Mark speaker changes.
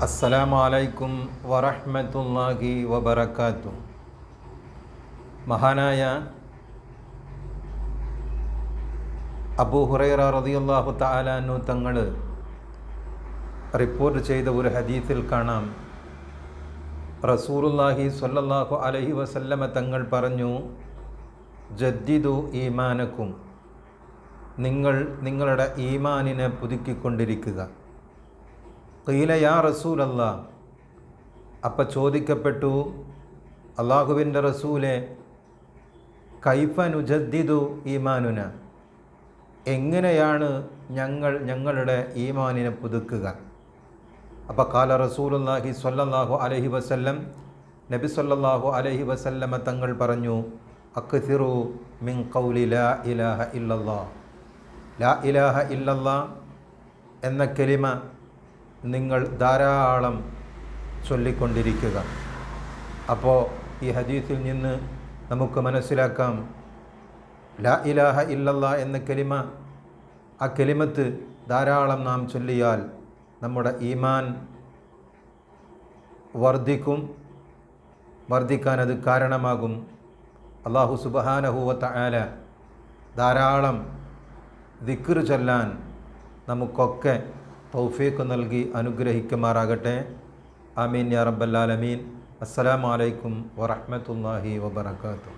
Speaker 1: അസ്സലാമു അലൈക്കും വറഹ്മത്തുള്ളാഹി മഹാനായ അബൂ ഹുറൈറ റളിയല്ലാഹു തആലാനു തങ്ങൾ റിപ്പോർട്ട് ചെയ്ത ഒരു ഹദീസിൽ കാണാം. റസൂലുള്ളാഹി സ്വല്ലല്ലാഹു അലൈഹി വസല്ലമ തങ്ങൾ പറഞ്ഞു ജദ്ദിദു ഈമാനക്കും. നിങ്ങൾ നിങ്ങളുടെ ഈമാനിനെ പുതുക്കിക്കൊണ്ടിരിക്കുക. കീല യാ റസൂൽ അല്ല അപ്പം ചോദിക്കപ്പെട്ടു അള്ളാഹുവിന്റെ റസൂലെ കൈഫനുജദ്ദിദു ഈമാനുന? എങ്ങനെയാണ് ഞങ്ങൾ ഞങ്ങളുടെ ഈമാനിനെ പുതുക്കുക? അപ്പോൾ കാല റസൂലുല്ലാഹി സ്വല്ലല്ലാഹു അലഹി വസല്ലം നബി സ്വല്ലല്ലാഹു അലഹി വസല്ലമ തങ്ങൾ പറഞ്ഞു അക്തിറു മിൻ കൗലി ലാ ഇലാഹ ഇല്ലല്ലാ. ലാ ഇലാഹ ഇല്ലല്ലാ എന്ന കെലിമ നിങ്ങൾ ധാരാളം ചൊല്ലിക്കൊണ്ടിരിക്കുക. അപ്പോൾ ഈ ഹദീസിൽ നിന്ന് നമുക്ക് മനസ്സിലാക്കാം. ലാ ഇലാഹ ഇല്ലല്ല എന്ന കെലിമ ആ കെലിമത്ത് ധാരാളം നാം ചൊല്ലിയാൽ നമ്മുടെ ഈമാൻ വർദ്ധിക്കും വർദ്ധിക്കാൻ അത് കാരണമാകും. അള്ളാഹു സുബഹാനഹുവത്ത ആല ധാരാളം ദിക്കർ ചൊല്ലാൻ നമുക്കൊക്കെ തൗഫീഖ് നൽകി അനുഗ്രഹിക്കുമാറാകട്ടെ. ആമീൻ യാ റബ്ബല്ലാലമീൻ അസ്സലാമലൈക്കും വറഹമത്തല്ലാഹി വബർക്കാത്തു